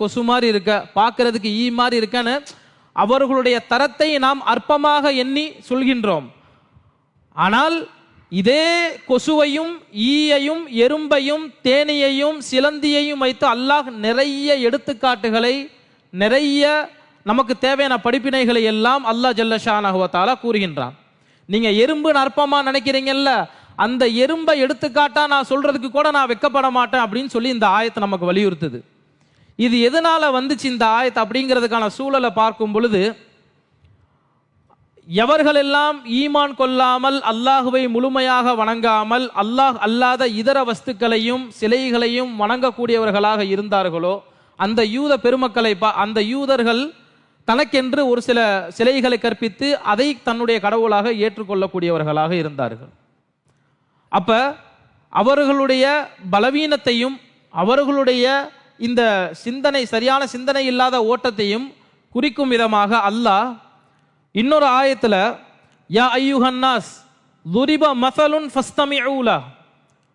கொசு மாதிரி இருக்க பார்க்கறதுக்கு ஈ மாதிரி இருக்கன்னு அவர்களுடைய தரத்தை நாம் அற்பமாக எண்ணி சொல்கின்றோம். ஆனால் இதே கொசுவையும் ஈயையும் எறும்பையும் தேனியையும் சிலந்தியையும் வைத்து அல்லாஹ் நிறைய எடுத்துக்காட்டுகளை நிறைய நமக்கு தேவையான படிப்பினைகளை எல்லாம் அல்லாஹ் ஜல்லஷானஹுவத்தாலா கூறுகின்றான். நீங்கள் எறும்பு அற்பமா நினைக்கிறீங்கல்ல அந்த எறும்பை எடுத்துக்காட்டா நான் சொல்றதுக்கு கூட நான் வெக்கப்பட மாட்டேன் அப்படின்னு சொல்லி இந்த ஆயத்தை நமக்கு வலியுறுத்துது. இது எதனால் வந்துச்சு இந்த ஆயத் அப்படிங்கிறதுக்கான சூழலை பார்க்கும் பொழுது எவர்களெல்லாம் ஈமான் கொள்ளாமல் அல்லாஹுவை முழுமையாக வணங்காமல் அல்லாஹ் அல்லாத இதர வஸ்துக்களையும் சிலைகளையும் வணங்கக்கூடியவர்களாக இருந்தார்களோ அந்த யூத பெருமக்களை பா அந்த யூதர்கள் தனக்கென்று ஒரு சில சிலைகளை கற்பித்து அதை தன்னுடைய கடவுளாக ஏற்றுக்கொள்ளக்கூடியவர்களாக இருந்தார்கள். அப்போ அவர்களுடைய பலவீனத்தையும் அவர்களுடைய இந்த சிந்தனை சரியான சிந்தனை இல்லாத ஓட்டத்தையும் குறிக்கும் விதமாக அல்லாஹ் இன்னொரு ஆயத்தில் யா ஐயுஹன்னாஸ் துரிப மசலுன் ஃபஸ்தமி ஊலா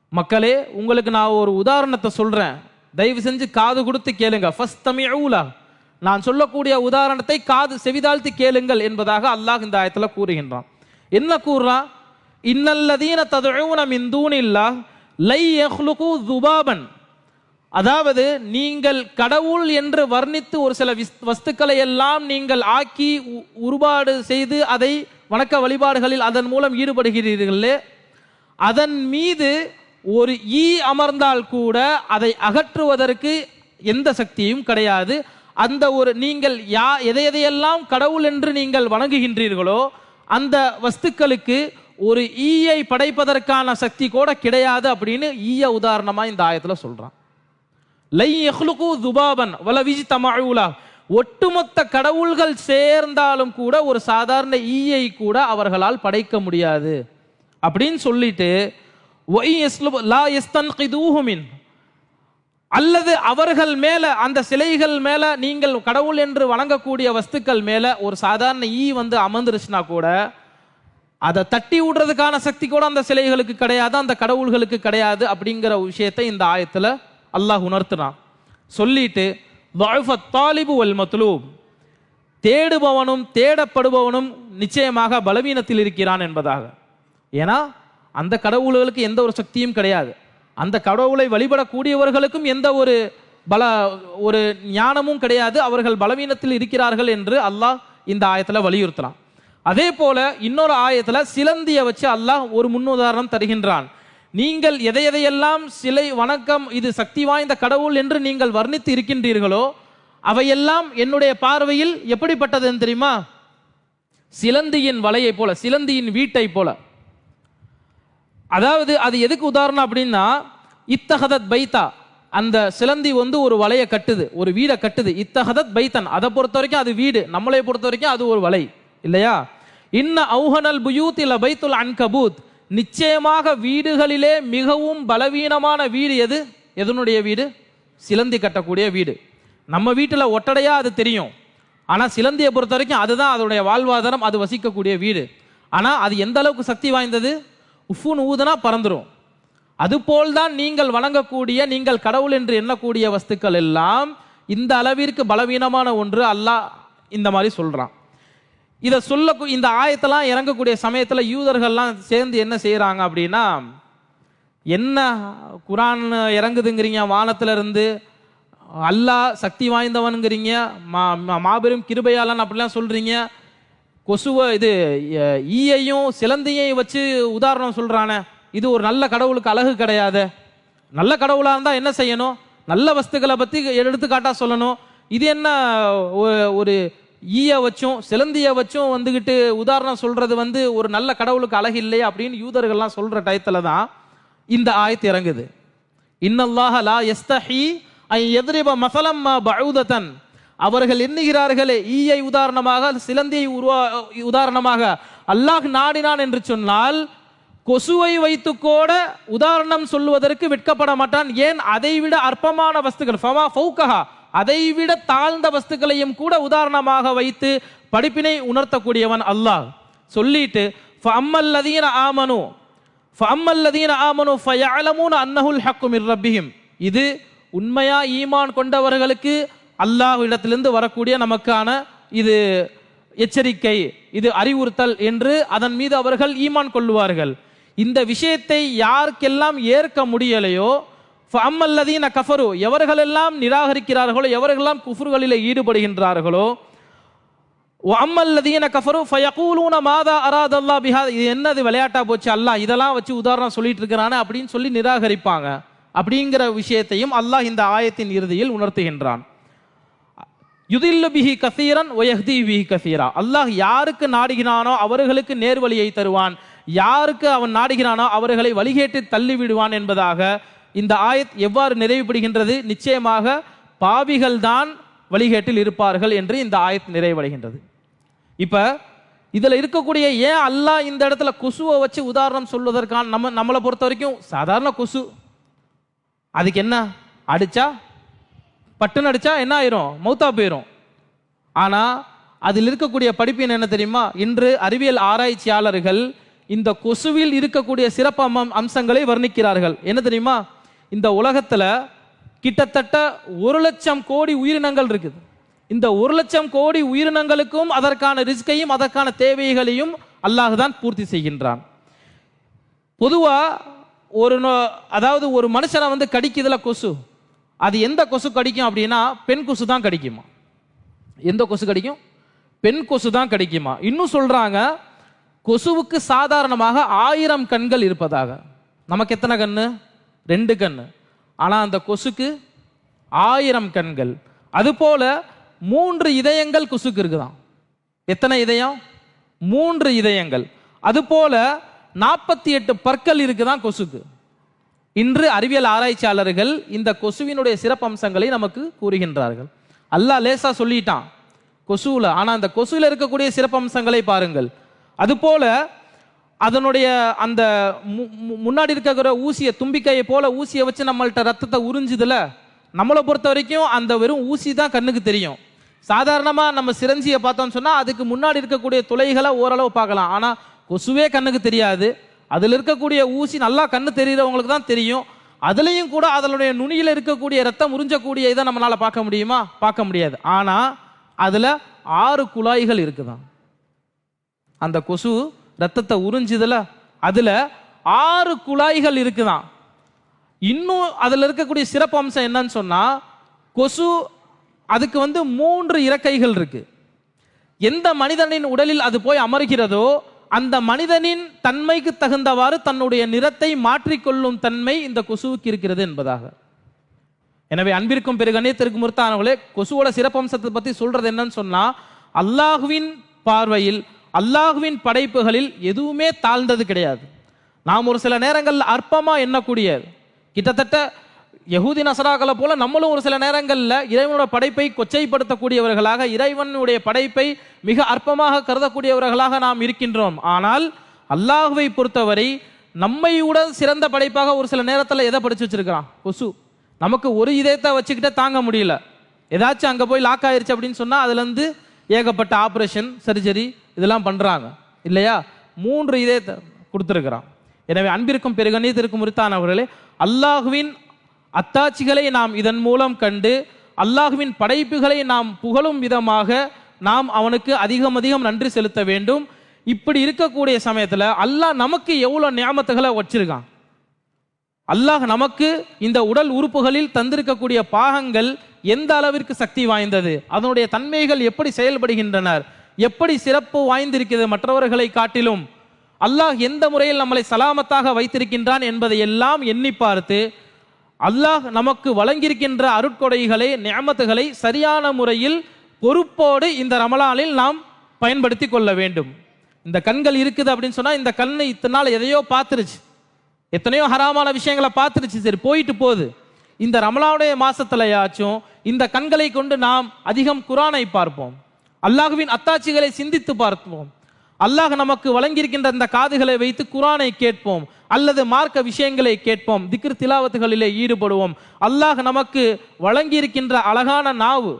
மக்களே உங்களுக்கு நான் ஒரு உதாரணத்தை சொல்கிறேன் தயவு செஞ்சு காது கொடுத்து கேளுங்க. ஃபஸ்தமிஊலா. நான் சொல்லக்கூடிய உதாரணத்தை காது செவிதாழ்த்தி கேளுங்கள் என்பதாக அல்லாஹ் இந்த ஆயத்தில் கூறுகின்றான். என்ன கூறுறான்? இன்னல்லதீன ததுஊன மின் தூணில்லா லை எஹ்லுகு துபாபன். அதாவது நீங்கள் கடவுள் என்று வர்ணித்து ஒரு சில விஸ்- வஸ்துக்களை எல்லாம் நீங்கள் ஆக்கி உ- உருபாடு செய்து அதை வணக்க வழிபாடுகளில் அதன் மூலம் ஈடுபடுகிறீர்களே அதன் மீது ஒரு ஈ அமர்ந்தால் கூட அதை அகற்றுவதற்கு எந்த சக்தியும் கிடையாது. அந்த ஒரு நீங்கள் யா எதை எதையெல்லாம் கடவுள் என்று நீங்கள் வணங்குகின்றீர்களோ அந்த வஸ்துக்களுக்கு ஒரு ஈயை படைப்பதற்கான சக்தி கூட கிடையாது அப்படின்னு ஈய உதாரணமாக இந்த ஆயத்தில் சொல்கிறான் லை எஹ்லுகு துபாபன் வலவிஜ் தமஊலா ஒட்டுமொத்த கடவுள்கள் சேர்ந்தாலும் கூட ஒரு சாதாரண ஈயை கூட அவர்களால் படைக்க முடியாது. அப்படின்னு சொல்லிட்டு ஒய் யஸ்லுபு லா யஸ்தன்கிதூஹு மின் அல்லது அவர்கள் மேல அந்த சிலைகள் மேல நீங்கள் கடவுள் என்று வணங்கக்கூடிய வஸ்துக்கள் மேல ஒரு சாதாரண ஈ வந்து அமர்ந்துருச்சுனா கூட அதை தட்டி விடுறதுக்கான சக்தி கூட அந்த சிலைகளுக்கு கிடையாது அந்த கடவுள்களுக்கு கிடையாது அப்படிங்கிற விஷயத்தை இந்த ஆயத்துல அல்லாஹ் உணர்த்தினான். சொல்லிட்டு தாலிபு வல் மத்லூப். தேடுபவனும் தேடப்படுபவனும் நிச்சயமாக பலவீனத்தில் இருக்கிறான் என்பதாக. ஏன்னா அந்த கடவுள்களுக்கு எந்த ஒரு சக்தியும் கிடையாது. அந்த கடவுளை வழிபடக்கூடியவர்களுக்கும் எந்த ஒரு பல ஒரு ஞானமும் கிடையாது. அவர்கள் பலவீனத்தில் இருக்கிறார்கள் என்று அல்லாஹ் இந்த ஆயத்தில் வலியுறுத்தலாம் அதே போல இன்னொரு ஆயத்தில் சிலந்தியை வச்சு அல்லாஹ் ஒரு முன்னுதாரணம் தருகின்றான். நீங்கள் எதை எதையெல்லாம் சிலை வணக்கம் இது சக்தி வாய்ந்த கடவுள் என்று நீங்கள் வர்ணித்து இருக்கின்றீர்களோ அவையெல்லாம் என்னுடைய பார்வையில் எப்படிப்பட்டதுன்னு தெரியுமா? சிலந்தியின் வலையை போல சிலந்தியின் வீட்டை போல. அதாவது அது எதுக்கு உதாரணம் அப்படின்னா இத்தகதத் பைத்தா அந்த சிலந்தி வந்து ஒரு வலையை கட்டுது ஒரு வீடை கட்டுது. இத்தகதத் பைத்தன் அதை பொறுத்த வரைக்கும் அது வீடு நம்மளை பொறுத்த வரைக்கும் அது ஒரு வலை இல்லையா? இன்ன அவுஹனல் புயூத்தில பைத்துல் அன்கபூத் நிச்சயமாக வீடுகளிலே மிகவும் பலவீனமான வீடு எது? எதனுடைய வீடு? சிலந்தி கட்டக்கூடிய வீடு. நம்ம வீட்டில் ஒட்டடையாக அது தெரியும். ஆனால் சிலந்தியை பொறுத்த வரைக்கும் அதுதான் அதனுடைய வாழ்வாதாரம் அது வசிக்கக்கூடிய வீடு. ஆனால் அது எந்த அளவுக்கு சக்தி வாய்ந்தது? உஃபுன்னு ஊதுனா பறந்துடும் அதுபோல் தான் நீங்கள் வணங்கக்கூடிய நீங்கள் கடவுள் என்று எண்ணக்கூடிய வஸ்துக்கள் எல்லாம் இந்த அளவிற்கு பலவீனமான ஒன்று. அல்லாஹ் இந்த மாதிரி சொல்கிறான் இதை சொல்ல இந்த ஆயத்தெல்லாம் இறங்கக்கூடிய சமயத்தில் யூதர்கள்லாம் சேர்ந்து என்ன செய்கிறாங்க அப்படின்னா என்ன குரான் இறங்குதுங்கிறீங்க வானத்திலிருந்து அல்லாஹ் சக்தி வாய்ந்தவனுங்கிறீங்க மா மா- மாபெரும் கிருபையாளன் அப்படிலாம் சொல்கிறீங்க கொசுவை இது ஈயையும் சிலந்தையும் வச்சு உதாரணம் சொல்கிறானே இது ஒரு நல்ல கடவுளுக்கு அழகு கிடையாது. நல்ல கடவுளாக இருந்தால் என்ன செய்யணும்? நல்ல வஸ்துக்களை பற்றி எடுத்துக்காட்டாக சொல்லணும். இது என்ன ஒ- ஒரு ஈய வச்சும் சிலந்திய வச்சும் வந்துக்கிட்டு உதாரணம் சொல்றது வந்து ஒரு நல்ல கடவுளுக்கு அழகு இல்லையா அப்படின்னு யூதர்கள்லாம் சொல்ற டயத்தில் தான் இந்த ஆயத்து இறங்குது. இன்னல்லாஹ லா எஸ்தஹி ஐ எதிரிப மசலம் பவுதத்தன் அவர்கள் எண்ணுகிறார்களே ஈயை உதாரணமாக சிலந்தியை உருவா உதாரணமாக அல்லாஹ் நாடினான் என்று சொன்னால் கொசுவை வைத்து கூட உதாரணம் சொல்லுவதற்கு விற்கப்பட மாட்டான். ஏன்? அதைவிட அற்பமான வஸ்துகள். ஃபமா ஃபௌகஹா. அதைவிட தாழ்ந்த வஸ்துக்களையும் கூட உதாரணமாக வைத்து படிப்பினை உணர்த்தக்கூடியவன் அல்லாஹ். சொல்லிட்டு ஃபஅம்மல்லதீன ஆமனு ஃபஅம்மல்லதீன ஆமனு ஃபயஅலமூன அன்னஹுல் ஹக்கும் மிர் ரப்பிஹிம். இது உண்மையா ஈமான் கொண்டவர்களுக்கு அல்லாஹ்விடத்திலிருந்து வரக்கூடிய நமக்கான இது எச்சரிக்கை இது அறிவுறுத்தல் என்று அதன் மீது அவர்கள் ஈமான் கொள்ளுவார்கள். இந்த விஷயத்தை யாருக்கெல்லாம் ஏற்க முடியலையோ அம்மல்லதீன கஃபரு எவர்களெல்லாம் நிராகரிக்கிறார்களோ எவர்களெல்லாம் குஃபுர்களிலே ஈடுபடுகின்றார்களோ அம்மல்லதீன கஃபரு ஃபயகூலூன மாதா அராத் அல்லா பிஹா இது என்னது விளையாட்டா போச்சு? அல்லாஹ் இதெல்லாம் வச்சு உதாரணம் சொல்லிட்டு இருக்கிறானே அப்படின்னு சொல்லி நிராகரிப்பாங்க. அப்படிங்கிற விஷயத்தையும் அல்லாஹ் இந்த ஆயத்தின் இறுதியில் உணர்த்துகின்றான். யுதில்லு பிஹி கசீரன் ஒயஹ்தி பிஹி கசீரா. அல்லாஹ் யாருக்கு நாடுகிறானோ அவர்களுக்கு நேர்வழியை தருவான். யாருக்கு அவன் நாடுகிறானோ அவர்களை வழிகேட்டு தள்ளி விடுவான் என்பதாக இந்த ஆயத் எவ்வாறு நிறைவுபடுகின்றது? நிச்சயமாக பாவிகள் தான் வழிகேட்டில் இருப்பார்கள் என்று இந்த ஆயத் நிறைவடைகின்றது. இப்போ இதில் இருக்கக்கூடிய ஏன் அல்லாஹ் இந்த இடத்துல கொசுவை வச்சு உதாரணம் சொல்வதற்கான நம்ம நம்மளை பொறுத்த வரைக்கும் சாதாரண கொசு. அதுக்கு என்ன? அடிச்சா? பட்டுன்னு அடிச்சா என்ன ஆயிரும்? மௌத்தா போயிரும். ஆனால் அதில் இருக்கக்கூடிய படிப்பின் என்ன தெரியுமா? இன்று அறிவியல் ஆராய்ச்சியாளர்கள் இந்த கொசுவில் இருக்கக்கூடிய சிறப்பு அம்சங்களை வர்ணிக்கிறார்கள். என்ன தெரியுமா? இந்த உலகத்தில் கிட்டத்தட்ட ஒரு லட்சம் கோடி உயிரினங்கள் இருக்குது. இந்த ஒரு லட்சம் கோடி உயிரினங்களுக்கும் அதற்கான ரிஸ்கையும் அதற்கான தேவைகளையும் அல்லாஹ் தான் பூர்த்தி செய்கின்றான். பொதுவாக ஒரு நோ- அதாவது ஒரு மனுஷனை வந்து கடிக்குதுல கொசு. அது எந்த கொசு கடிக்கும் அப்படின்னா பெண் கொசு தான் கடிக்குமா? எந்த கொசு கடிக்கும்? பெண் கொசு தான் கடிக்குமா? இன்னும் சொல்கிறாங்க கொசுவுக்கு சாதாரணமாக ஆயிரம் கண்கள் இருப்பதாக. நமக்கு எத்தனை கண்ணு? ரெண்டு கண். ஆனால் அந்த கொசுக்கு ஆயிரம் கண்கள். அதுபோல மூன்று இதயங்கள் கொசுக்கு இருக்குதாம். எத்தனை இதயம்? மூன்று இதயங்கள். அதுபோல நாற்பத்தி எட்டு பற்கள் இருக்குதான் கொசுக்கு. இன்று அறிவியல் ஆராய்ச்சியாளர்கள் இந்த கொசுவினுடைய சிறப்பம்சங்களை நமக்கு கூறுகின்றார்கள். அல்லாஹ் லேசா சொல்லிட்டான் கொசுவில். ஆனால் அந்த கொசுவில் இருக்கக்கூடிய சிறப்பம்சங்களை பாருங்கள். அதுபோல அதனுடைய அந்த மு- முன்னாடி இருக்கிற ஊசியை தும்பிக்கையை போல ஊசியை வச்சு நம்மள்கிட்ட ரத்தத்தை உறிஞ்சுதுல நம்மளை பொறுத்த வரைக்கும் அந்த வெறும் ஊசி தான் கண்ணுக்கு தெரியும். சாதாரணமாக நம்ம சிரஞ்சியை பார்த்தோம்னு சொன்னால் அதுக்கு முன்னாடி இருக்கக்கூடிய துளைகளை ஓரளவு பார்க்கலாம். ஆனால் கொசுவே கண்ணுக்கு தெரியாது. அதில் இருக்கக்கூடிய ஊசி நல்லா கண்ணு தெரிகிறவங்களுக்கு தான் தெரியும். அதுலேயும் கூட அதனுடைய நுனியில் இருக்கக்கூடிய ரத்தம் உறிஞ்சக்கூடிய இதை நம்மளால் பார்க்க முடியுமா? பார்க்க முடியாது. ஆனால் அதில் ஆறு குழாய்கள் இருக்குதான். அந்த கொசு ரத்தத்தை உறிஞ்சுதுல? அதில் ஆறு குழாய்கள் இருக்குதான் இன்னும் அதில் இருக்கக்கூடிய சிறப்பு அம்சம் என்னன்னு சொன்னால் கொசு அதுக்கு வந்து மூன்று இறக்கைகள் இருக்கு. எந்த மனிதனின் உடலில் அது போய் அமர்கிறதோ அந்த மனிதனின் தன்மைக்கு தகுந்தவாறு தன்னுடைய நிறத்தை மாற்றிக்கொள்ளும் தன்மை இந்த கொசுவுக்கு இருக்கிறது என்பதாக. எனவே அன்பிற்கும் பெரு கண்ணியத்திற்கும் முறுத்தானவர்களே கொசுவோட சிறப்பம்சத்தை பற்றி சொல்றது என்னன்னு சொன்னா அல்லாஹுவின் பார்வையில் அல்லாஹுவின் படைப்புகளில் எதுவுமே தாழ்ந்தது கிடையாது. நாம் ஒரு சில நேரங்களில் அற்பமாக எண்ணக்கூடியது. கிட்டத்தட்ட யகூதி நசராக்களை போல நம்மளும் ஒரு சில நேரங்களில் இறைவனோட படைப்பை கொச்சைப்படுத்தக்கூடியவர்களாக இறைவனுடைய படைப்பை மிக அற்பமாக கருதக்கூடியவர்களாக நாம் இருக்கின்றோம். ஆனால் அல்லாஹுவை பொறுத்தவரை நம்மை விட சிறந்த படைப்பாக ஒரு சில நேரத்தில் எதை படிச்சு வச்சிருக்கிறான்? கொசு. நமக்கு ஒரு இதயத்தை வச்சுக்கிட்டே தாங்க முடியல. ஏதாச்சும் அங்கே போய் லாக் ஆயிடுச்சு அப்படின்னு சொன்னால் அதுலேருந்து ஏகப்பட்ட ஆப்ரேஷன் சர்ஜரி இதெல்லாம் பண்ணுறாங்க இல்லையா? மூன்று இதே கொடுத்துருக்கிறான். எனவே அன்பிற்கும் பெருகணியத்திற்கும் முறித்தானவர்களே அல்லாஹுவின் அத்தாட்சிகளை நாம் இதன் மூலம் கண்டு அல்லாஹுவின் படைப்புகளை நாம் புகழும் விதமாக நாம் அவனுக்கு அதிகம் அதிகம் நன்றி செலுத்த வேண்டும். இப்படி இருக்கக்கூடிய சமயத்தில் அல்லாஹ் நமக்கு எவ்வளோ ஞாபகத்துகளை வச்சிருக்கான்? அல்லாஹ் நமக்கு இந்த உடல் உறுப்புகளில் தந்திருக்கக்கூடிய பாகங்கள் எந்த அளவிற்கு சக்தி வாய்ந்தது? அதனுடைய தன்மைகள் எப்படி செயல்படுகின்றனர்? எப்படி சிறப்பு வாய்ந்திருக்கிறது மற்றவர்களை காட்டிலும்? அல்லாஹ் எந்த முறையில் நம்மளை சலாமத்தாக வைத்திருக்கின்றான் என்பதை எல்லாம் எண்ணி பார்த்து அல்லாஹ் நமக்கு வழங்கியிருக்கின்ற அருட்கொடைகளை நியமத்துகளை சரியான முறையில் பொறுப்போடு இந்த ரமலானில் நாம் பயன்படுத்தி கொள்ள வேண்டும். இந்த கண்கள் இருக்குது அப்படின்னு சொன்னால் இந்த கண்ணு இத்தனை நாள் எதையோ பார்த்துருச்சு. எத்தனையோ ஹராமான விஷயங்களை பார்த்துருச்சு. சரி போயிட்டு போகுது. இந்த ரமலானுடைய மாசத்துலயாச்சும் இந்த கண்களை கொண்டு நாம் அதிகம் குரானை பார்ப்போம். அல்லாஹுவின் அத்தாட்சிகளை சிந்தித்து பார்ப்போம். அல்லாஹ் நமக்கு வழங்கியிருக்கின்ற இந்த காதுகளை வைத்து குரானை கேட்போம். அல்லது மார்க்க விஷயங்களை கேட்போம். திக்ர் திலாவத்துகளிலே ஈடுபடுவோம். அல்லாஹ் நமக்கு வழங்கியிருக்கின்ற அழகான நாவு.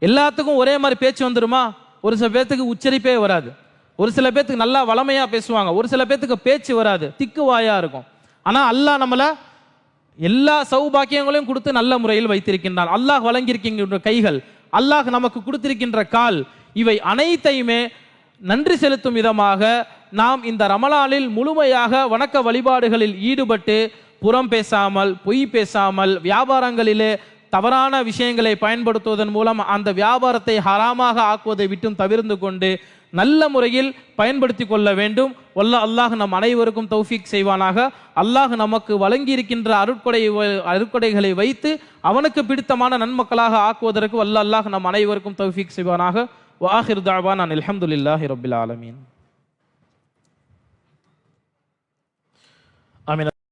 எல்லாத்துக்கும் ஒரே மாதிரி பேச்சு வந்துருமா? ஒரு சில பேர்த்துக்கு உச்சரிப்பே வராது. ஒரு சில பேர்த்துக்கு நல்லா வளமையாக பேசுவாங்க. ஒரு சில பேர்த்துக்கு பேச்சு வராது. திக்கு வாயாக இருக்கும். ஆனால் அல்லாஹ் நம்மளை எல்லா சௌபாக்கியங்களையும் கொடுத்து நல்ல முறையில் வைத்திருக்கின்றான். அல்லாஹ் வழங்கியிருக்கின்ற கைகள். அல்லாஹ் நமக்கு கொடுத்திருக்கின்ற கால் இவை அனைத்தையுமே நன்றி செலுத்தும் விதமாக நாம் இந்த ரமலானில் முழுமையாக வணக்க வழிபாடுகளில் ஈடுபட்டு புறம் பேசாமல் பொய் பேசாமல் வியாபாரங்களிலே தவறான விஷயங்களை பயன்படுத்துவதன் மூலம் அந்த வியாபாரத்தை ஹராமாக ஆக்குவதை விட்டும் தவிர்ந்து கொண்டு நல்ல முறையில் பயன்படுத்தி கொள்ள வேண்டும். வல்ல அல்லாஹ் நம் அனைவருக்கும் தௌஃபீக் செய்வானாக. அல்லாஹ் நமக்கு வழங்கி இருக்கின்ற அருட்கொடை அருட்கொடைகளை வைத்து அவனுக்கு பிடித்தமான நன்மக்களாக ஆக்குவதற்கு வல்ல அல்லாஹ் நம் அனைவருக்கும் தௌஃபீக் செய்வானாக. வாஹிர் தாவான் அலமதுல்லாஹி ரபில் ஆலமீன்.